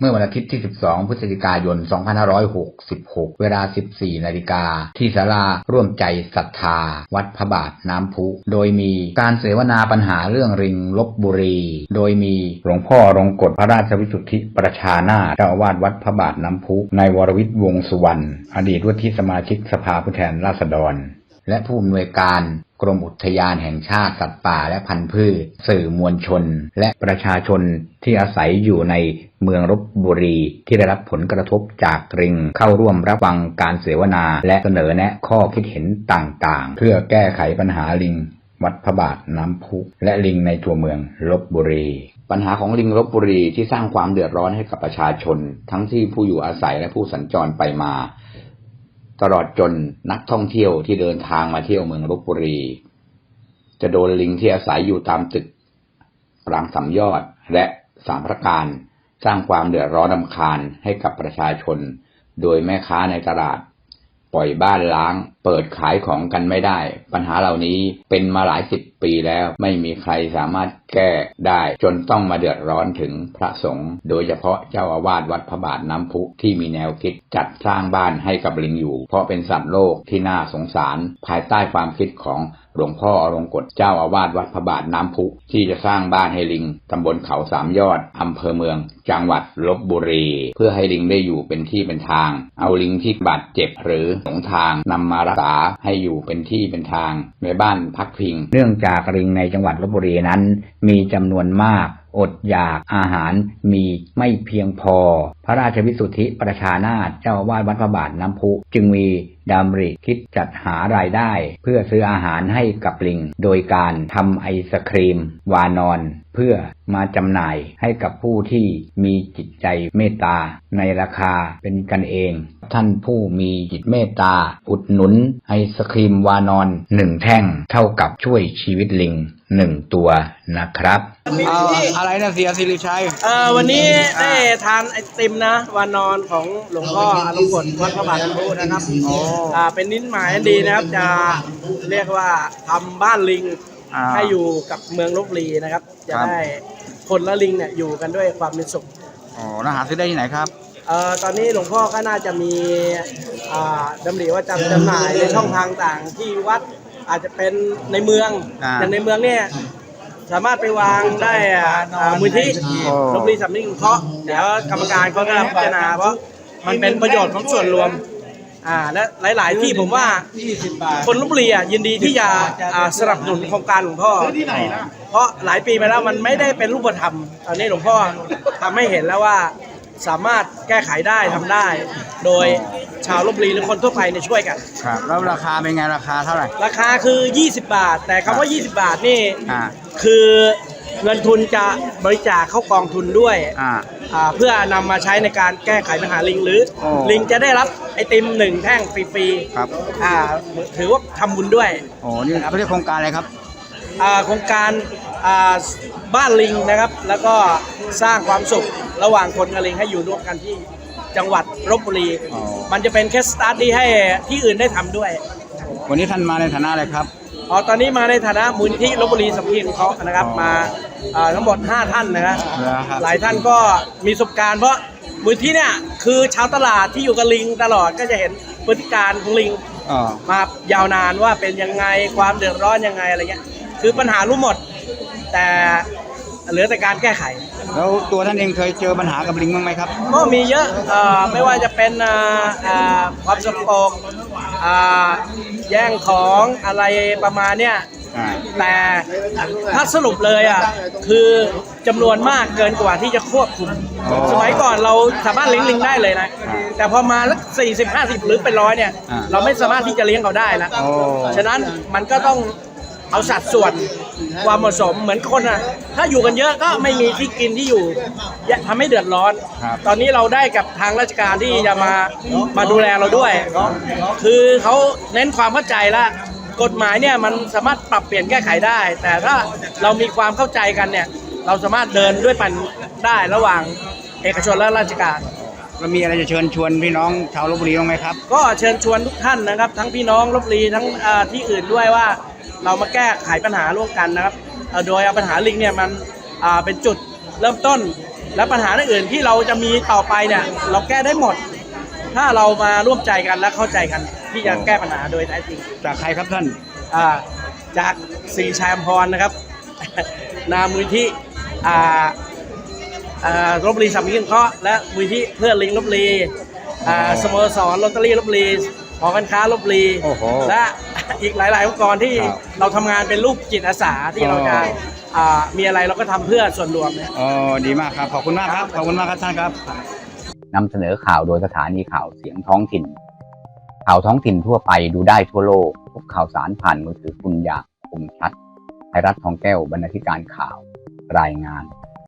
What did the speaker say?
เมื่อวันอาทิตย์ที่ 12 พฤศจิกายน 2566 เวลา 14 นาฬิกา ที่ศาลาร่วมใจศรัทธา วัดพระบาทน้ำพุ โดยมีการเสวนาปัญหาเรื่องริงลบบุรี โดยมีหลวงพ่อรงกฎพระราชวิสุทธิประชานาถเจ้าอาวาสวัดพระบาทน้ำพุ นายวรวิทย์วงสุวรรณ อดีตวุฒิสมาชิกสภาผู้แทนราษฎร และผู้อำนวยการกรมอุทยานแห่งชาติสัตว์ป่าและพันธุ์พืช สื่อมวลชน และประชาชนที่อาศัยอยู่ในเมืองลบบุรี ที่ได้รับผลกระทบจากริง เข้าร่วมรับฟังการเสวนา และเสนอแนะข้อคิดเห็นต่างๆ เพื่อแก้ไขปัญหาลิง วัดพระบาทน้ำพุและลิงในตัวเมืองลบบุรี ปัญหาของลิงลบบุรีที่สร้างความเดือดร้อนให้กับประชาชน ทั้งที่ผู้อยู่อาศัยและผู้สัญจรไปมา ตลอดจนนักท่องเที่ยวที่เดินทางมาเที่ยวเมืองลบบุรี จะโดนลิงที่อาศัยอยู่ตามตึกรางสามยอดและสามพระการสร้างความเดือดร้อนรำคาญให้กับประชาชน โดยแม่ค้าในตลาด ปล่อยบ้านล้าง เปิดขายของกันไม่ได้ ปัญหาเหล่านี้เป็นมาหลายสิบปีแล้ว ไม่มีใครสามารถแก้ได้ จนต้องมาเดือดร้อนถึงพระสงฆ์โดยเฉพาะเจ้าอาวาสวัดพระบาทน้ำพุที่มีแนวคิดจัดสร้างบ้านให้กับลิงอยู่ เพราะเป็นสัตว์โลกที่น่าสงสาร ภายใต้ความคิดของหลวงพ่ออรงกฎเจ้าอาวาสวัดพระบาทน้ำพุที่จะสร้างบ้านให้ลิงตำบลเขาสามยอดอำเภอเมือง จังหวัดลบบุรี เพื่อให้ลิงได้อยู่เป็นที่เป็นทาง เอาลิงที่บาดเจ็บหรือหลงทางนำมารักษาให้อยู่เป็นที่เป็นทาง ในบ้านพักพิง เนื่องจากลิงในจังหวัดลบบุรีนั้น มีจำนวนมากอดอยากอาหารมีไม่เพียงพอ พระราชวิสุทธิประชานาถเจ้าอาวาสวัดพระบาทน้ำพุ จึงมี ดำริคิดจัดหารายได้ เพื่อซื้ออาหารให้กับลิง โดยการทำไอศครีม วานอน เพื่อมาจำหน่ายให้กับผู้ที่มีจิตใจเมตตาในราคาเป็นกันเอง ท่านผู้มีจิตเมตตา อุดหนุนไอศครีมวานอนหนึ่งแท่งเท่ากับช่วยชีวิตลิงหนึ่งตัวนะครับเอาอะไรนะเสียสิริชัยเอ่อวันนี้ได้ทานไอติมนะ วานอนของหลวงพ่ออารมณ์กฎวัดพระบาทน้ำพุนะครับอ่าเป็นนิดหมายอันดีนะครับ จะเรียกว่าทำบ้านลิงอ่า ให้อยู่กับเมืองลบบุรีนะครับ จะครับ ได้คนและลิงเนี่ยอยู่กันด้วยความเป็นสุข อ๋อแล้วหาซื้อได้ที่ไหนครับ เอ่อตอนนี้หลวงพ่อก็น่าจะมีอ่าดำริว่าจะจำหน่ายในช่องทางต่างที่วัดอาจจะเป็นในเมืองอ่าอย่างในเมืองเนี่ยสามารถไปวางได้อ่าอ่ามูลที่โอ้ลบบุรีสำนึกเคราะห์เดี๋ยวกรรมการเขาก็พิจารณาเพราะมันเป็นประโยชน์ของส่วนรวม อ่าและหลาย ๆ ที่ผมว่าคนลบบุรีอะยินดีที่จะอ่าสนับสนุนโครงการหลวงพ่อเพราะหลายปีมาแล้วมันไม่ได้เป็นรูปธรรมตอนนี้หลวงพ่อทำให้เห็นแล้วว่าสามารถแก้ไขได้ทำได้ โดยชาวลบบุรีหรือคนทั่วไปเนี่ยช่วยกัน ครับแล้วราคาเป็นไงราคาเท่าไหร่ ราคาคือ 20 บาท แต่คำว่า 20 บาทนี่อ่า คือเงินทุนจะบริจาคเข้ากองทุนด้วย อ่า อ่าเพื่อนำมาใช้ในการแก้ไขปัญหาลิงหรือโอ้ลิงจะได้รับไอติมหนึ่งแท่งฟรีครับ ๆอ่าถือว่าทำบุญด้วยโอ้นี่เขาเรียกโครงการอะไรครับ อ่าโครงการอ่าบ้านลิงนะครับ แล้วก็สร้างความสุขระหว่างคนกับลิงให้อยู่ร่วมกันที่จังหวัดลบบุรี อ๋อ มันจะเป็นแค่สตาร์ทที่ให้ที่อื่นได้ทำด้วย วันนี้ท่านมาในฐานะอะไรครับ อ๋อ ตอนนี้มาในฐานะมูลที่ลบบุรีสัมพีของเขานะครับ อ๋อ มา อ่าทั้งหมด 5 ท่านนะครับเหรอครับ หลายท่านก็มีประสบการณ์เพราะมูลที่เนี่ยคือชาวตลาดที่อยู่กับลิงตลอดก็จะเห็นพฤติการของลิงอ๋อมายาวนานว่าเป็นยังไงความเดือดร้อนยังไงอะไรเงี้ยคือปัญหารู้หมด แต่เหลือแต่การแก้ไข แล้วตัวท่านเองเคยเจอปัญหากับลิงบ้างไหมครับ ก็มีเยอะเอ่อไม่ว่าจะเป็นเอ่อเอ่อความสกปรกอ่าแย่งของอะไรประมาณเนี้ยอ่า แต่ถ้าสรุปเลยอะคือจำนวนมากเกินกว่าที่จะควบคุม อ๋อสมัยก่อนเราสามารถเลี้ยงลิงได้เลยนะ อ่าแต่พอมาสักสี่สิบห้าสิบหรือเป็นร้อยเนี่ย อ่า เราไม่สามารถที่จะเลี้ยงเขาได้แล้ว โอ้ ฉะนั้นมันก็ต้องเอาสัดส่วนความเหมาะสมเหมือนคนอะ ถ้าอยู่กันเยอะก็ไม่มีที่กินที่อยู่ทำให้เดือดร้อน ครับ ตอนนี้เราได้กับทางราชการที่จะมามาดูแลเราด้วย คือเขาเน้นความเข้าใจและ กฎหมายเนี่ยมันสามารถปรับเปลี่ยนแก้ไขได้ แต่ถ้าเรามีความเข้าใจกันเนี่ย เราสามารถเดินด้วยปันได้ระหว่างเอกชนและราชการแล้วมีอะไรจะเชิญชวนพี่น้องชาวลบบุรีบ้างไหมครับ ก็เชิญชวนทุกท่านนะครับ ทั้งพี่น้องลบบุรีทั้งเอ่อที่อื่นด้วยว่า เรามาแก้ไขปัญหาร่วมกันนะครับเอ่อโดยเอาปัญหาลิงเนี่ยมันอ่าเป็นจุดเริ่มต้น และปัญหาอื่นๆที่เราจะมีต่อไปเนี่ยเราแก้ได้หมด ถ้าเรามาร่วมใจกันและเข้าใจกัน ที่จะแก้ปัญหาโดยแท้จริง จากใครครับท่าน อ่าจากสีชายอมพรนะครับ นามมูลที่อ่าอ่าลบบุรีสามีกิงเคราะห์และมูลที่เพื่อนลิงลบบุรีอ่าสโมสรลอตเตอรี่ลบบุรีหอการค้าลบบุรีโอ้โหและอีกหลาย ๆ องค์กรที่ครับเราทำงานเป็นรูปจิตอาสาที่เราจะอ๋อ อ่ามีอะไรเราก็ทำเพื่อส่วนรวมนะ อ๋อดีมากครับ ขอบคุณมากครับ ขอบคุณมากครับท่านครับ นำเสนอข่าวโดยสถานีข่าวเสียงท้องถิ่น ข่าวท้องถิ่นทั่วไปดูได้ทั่วโลกพบข่าวสารผ่านมือถือคุณอย่างคมชัดไทยรัฐทองแก้วบรรณาธิการข่าวรายงาน